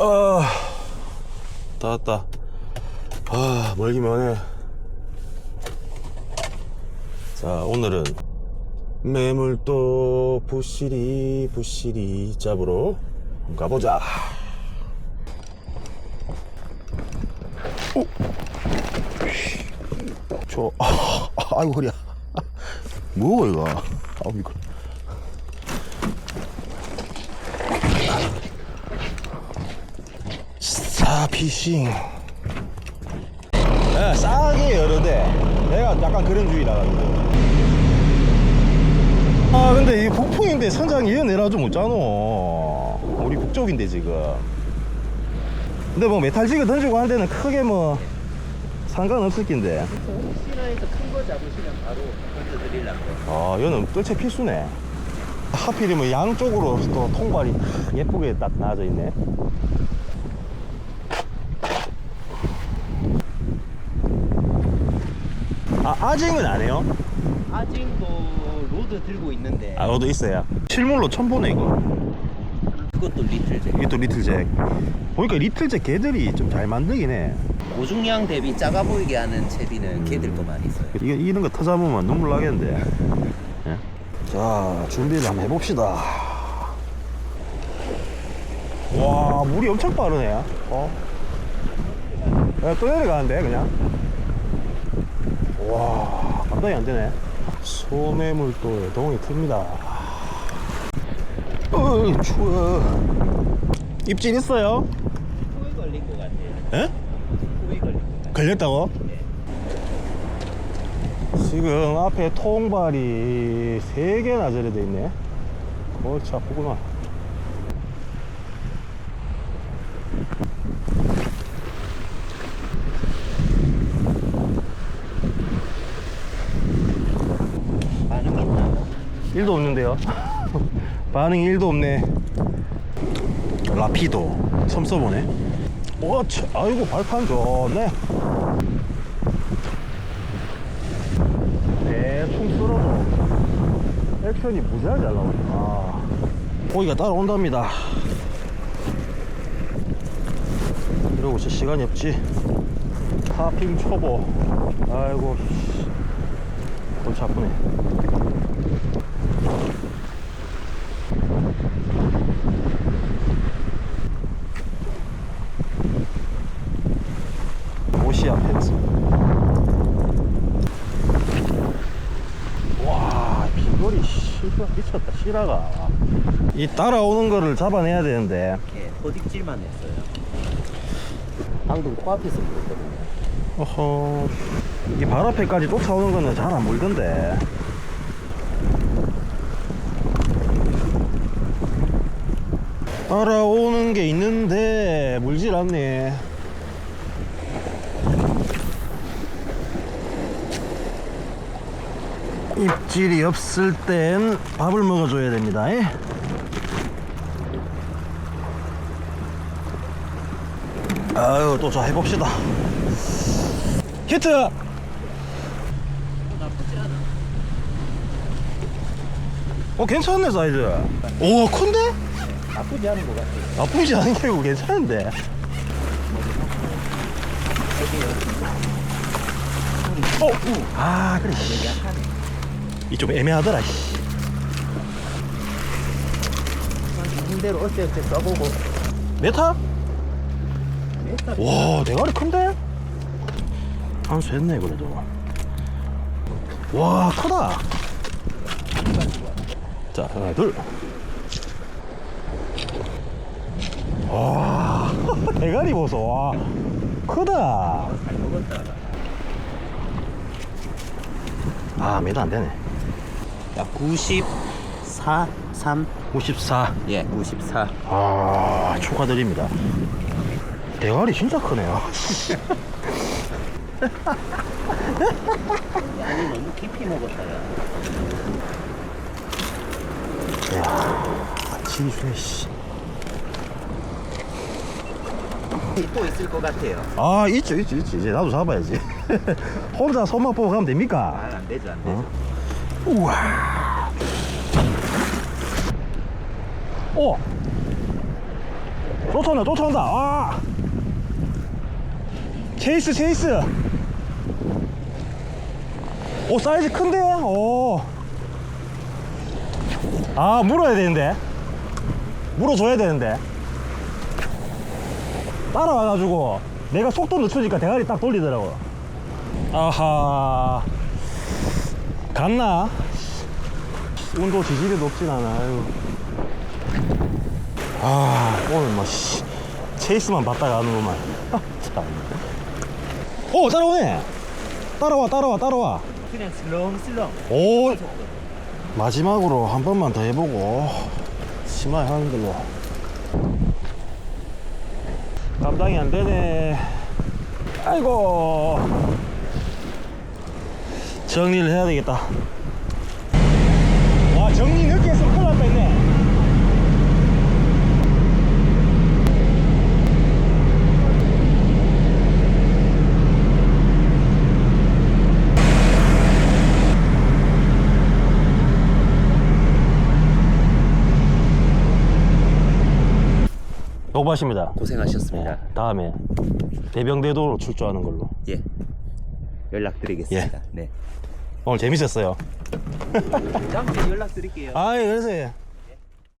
아, 다 왔다. 아, 멀기만 해. 자, 오늘은 매물도 부시리, 부시리 잡으러 가보자. 오! 저, 아, 아이고, 허리야. 뭐고, 이거? 아우. 스 타피싱. 야, 싸게 여러 대. 내가 약간 그런 주의라 가지고 아 근데 이 북풍인데 선장 얘 내놔줘 못잖아. 우리 북쪽인데 지금. 근데 뭐 메탈 지그 던지고 할 때는 크게 뭐 상관없을 낀데. 혹시나해서 큰 거 잡으시면 바로 던져드리려고. 아 얘는 뜰채 필수네. 하필이면 양쪽으로 또 통발이 예쁘게 딱 나와져 있네 아 아직은 안 해요? 아직도 로드 들고 있는데 아 너도 있어요 실물로 처음 보네 이거 그것도 리틀제. 이게 또 리틀잭 보니까 리틀잭 개들이 좀 잘 만들긴 해 고중량 대비 작아 보이게 하는 채비는 걔들도 많이 써요. 이거 이런 거 터잡으면 눈물 나겠는데 예? 자 준비를 한번 해봅시다 와 물이 엄청 빠르네 어? 야, 또 내려가는데 그냥 와 감당이 안 되네 소매물도 동이 틉니다 어이 추워 입질 있어요? 코에 걸린 것 같아요. 에? 코에 걸린 것 같아요. 걸렸다고? 지금 앞에 통발이 세 개나 저래 돼 있네. 골치 아프구나. 반응 있나? 1도 없는데요. 반응이 1도 없네. 라피도 처음 써보네. 와, 차, 아이고 발판 좋네. 대충 쓸어도 액션이 무지하게 잘 나오네. 아, 고기가 따라온답니다. 이러고 있을 시간이 없지. 타핑 초보. 아이고, 씨. 골치 아프네. 와, 비거리 씨가 미쳤다, 시라가. 이 따라오는 거를 잡아내야 되는데. 이렇게 호딕질만 했어요. 방금 코앞에서 보거든요. 어허. 이 발 앞에까지 쫓아오는 거는 잘안 물던데. 따라오는 게 있는데 물질 않네. 입질이 없을 땐 밥을 먹어줘야 됩니다. 예? 아유 또 자 해봅시다. 히트! 어 괜찮네 사이즈. 오 큰데? 나쁘지 않은 것 같아요. 나쁘지 않은 게 아니고 괜찮은데. 어, 우. 아 그래. 이 좀 애매하더라. 씨. 힘대로 어떻게 써보고. 메타? 와 대가리 큰데? 한수 했네 그래도. 와 크다. 자 하나 둘. 와 대가리 보소. 와 크다. 아 메다 안 되네. 야, 94, 3. 94. 예, 94. 아 축하드립니다. 대가리 진짜 크네요. 아니, 너무 깊이 먹었다. 야. 주네 씨. 또 있을 것 같아요. 아 있죠 있죠 있죠 이제 나도 잡아야지. 혼자 손맛 보고 가면 됩니까? 아, 안 되죠, 안 되죠. 어? 우와. 오. 쫓아온다 쫓아온다. 아. 체이스 체이스. 오 사이즈 큰데? 오 아 물어야 되는데. 물어줘야 되는데. 따라와가지고 내가 속도 늦추니까 대가리 딱 돌리더라고. 아하 갔나? 운도 지질이 높진 않아 아유. 아 오늘 뭐 씨, 체이스만 봤다가 하는구만. 아, 참. 오 따라오네. 따라와 따라와 따라와. 그냥 슬렁슬렁. 오 마지막으로 한 번만 더 해보고. 심하게 하는 걸로. 감당이 안 되네. 아이고 정리를 해야 되겠다 와 정리 늦게 해서 큰일 날 뻔했네 녹밭입니다 고생하셨습니다. 네, 다음에 대병대도로 출조하는 걸로 예. 연락드리겠습니다. 네. 오늘 재밌었어요 다음에 연락드릴게요. 아 예, 그래서 예.